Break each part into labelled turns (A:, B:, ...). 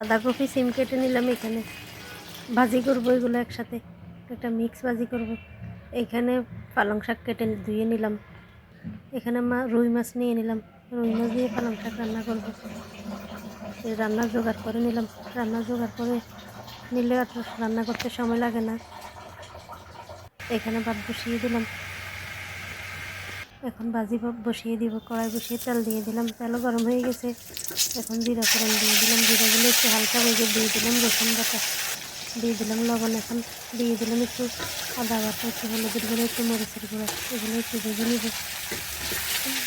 A: বাঁধাকপি সিম কেটে নিলাম এখানে। ভাজি করব এগুলো একসাথে। একটা মিক্স ভাজি করব। এখানে পালং শাক কেটে ধুয়ে নিলাম। এখানে মা রুই মাছ নিয়ে নিলাম। রুই মাছ দিয়ে পালং শাক রান্না করব। এই রান্নার জোগাড় করে নিলাম। রান্না জোগাড় করে নিলে আর রান্না করতে সময় লাগে না। এখানে ভাত বসিয়ে দিলাম। এখন ভাজি বসিয়ে দিব, কড়াই বসিয়ে তেল দিয়ে দিলাম। তেলও গরম হয়ে গেছে। এখন জিরা ফোড়ন দিয়ে দিলাম। জিরাগুলো একটু হালকা ভেজে দিয়ে দিলাম রসুন বাটা। দিয়ে দিলাম লবণ এখন। দিয়ে দিলাম একটু আদা বাটা, একটু হলুদের গুঁড়ো, একটু মরিচের গুঁড়ো। এগুলো একটু ভেজে নিব।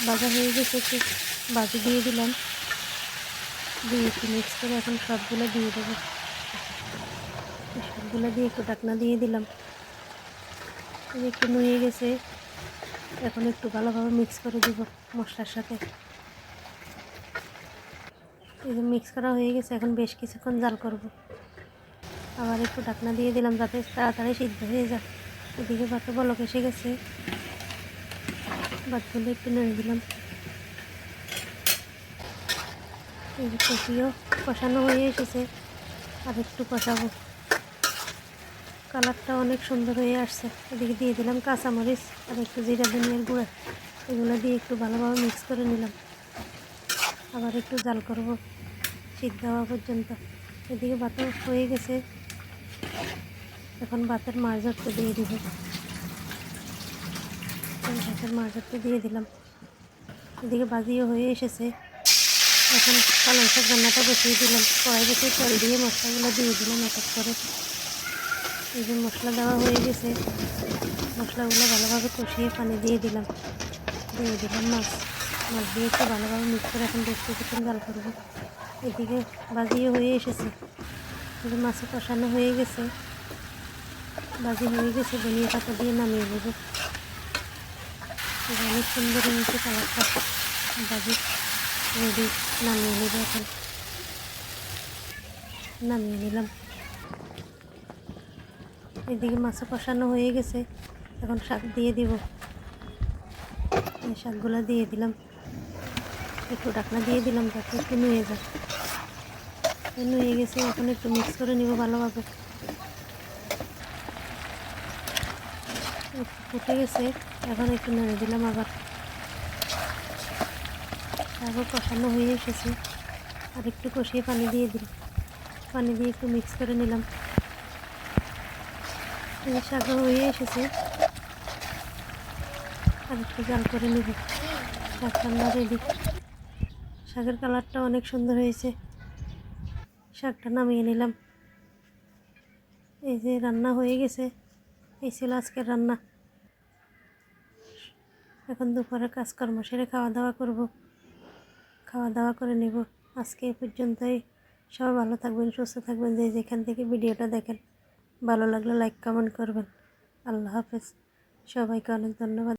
A: ভাজা হয়ে গেছে একটু। বাজি দিয়ে দিলাম। দিয়ে একটু মিক্স করে এখন সবগুলো দিয়ে দেবো। সবগুলো দিয়ে একটু ডাকনা দিয়ে দিলাম। একটু নুয়ে গেছে। এখন একটু ভালোভাবে মিক্স করে দিব মশলার সাথে। এই যে মিক্স করা হয়ে গেছে, এখন বেশ কিছুক্ষণ জাল করব। আবার একটু ঢাকনা দিয়ে দিলাম যাতে তাড়াতাড়ি সিদ্ধ হয়ে যায়। এদিকে ভাতে বলক এসে গেছে। ভাতগুলো একটু নেড়ে দিলাম। এই যে কষিও কষানো হয়ে এসেছে, আর একটু কষাবো। কালারটা অনেক সুন্দর হয়ে আসছে। এদিকে দিয়ে দিলাম কাঁচামরিচ আর একটু জিরা ধনিয়ার গুঁড়া। এগুলো দিয়ে একটু ভালোভাবে মিক্স করে নিলাম। আবার একটু জাল করব সিদ্ধ হওয়া পর্যন্ত। এদিকে ভাতও হয়ে গেছে। এখন ভাতের মাছ দিয়ে দিব। ভাতের মাছ দিয়ে দিলাম। এদিকে ভাজিও হয়ে এসেছে। এখন পালং শাক রান্নাটা বসিয়ে দিলাম। কড়াই বসিয়ে তেল দিয়ে মশলাগুলো দিয়ে দিলাম এক করে। এই যে মশলা দেওয়া হয়ে গেছে, মশলাগুলো ভালোভাবে কষিয়ে পানি দিয়ে দিলাম। দিয়ে দিলাম মাছ। মাছ দিয়ে একটু ভালোভাবে মিক্স করে এখন বেশ কিছুক্ষণ জাল করব। এদিকে বাজিও হয়ে এসেছে। যে মাছে কষানো হয়ে গেছে। বাজি হয়ে গেছে, ধনিয়া পাতা দিয়ে নামিয়ে নেব। অনেক সুন্দর হয়েছে কালারটা। বাজি রেডি নামিয়ে নেব এখন। নামিয়ে নিলাম। এদিকে মাছও কষানো হয়ে গেছে। এখন শাক দিয়ে দিব। এই শাকগুলো দিয়ে দিলাম। একটু ডাকনা দিয়ে দিলাম যাতে একটু নুয়ে যায়। নুয়ে গেছে, এখন একটু মিক্স করে নিব ভালোভাবে। ফুটে গেছে, এখন একটু নেড়ে দিলাম আবার। শাকও কষানো হয়ে এসেছে। আর একটু কষিয়ে পানি দিয়ে দিলাম। পানি দিয়ে একটু মিক্স করে নিলাম। যে হয়ে এসেছে। আর একটু জাল করে নেব। শাক রেডি শাকের কালারটা অনেক সুন্দর হয়েছে। শাকটা নামিয়ে নিলাম। এই যে রান্না হয়ে গেছে। এই ছিল আজকের রান্না। এখন দুপুরে কাজকর্ম সেরে খাওয়া দাওয়া করব। খাওয়া দাওয়া করে নেব। আজকে এ পর্যন্তই। সবাই ভালো থাকবেন, সুস্থ থাকবেন। যে যেখান থেকে ভিডিওটা দেখেন। ভালো লাগলে লাইক কমেন্ট করবেন। আল্লাহ হাফেজ। সবাইকে অনেক ধন্যবাদ।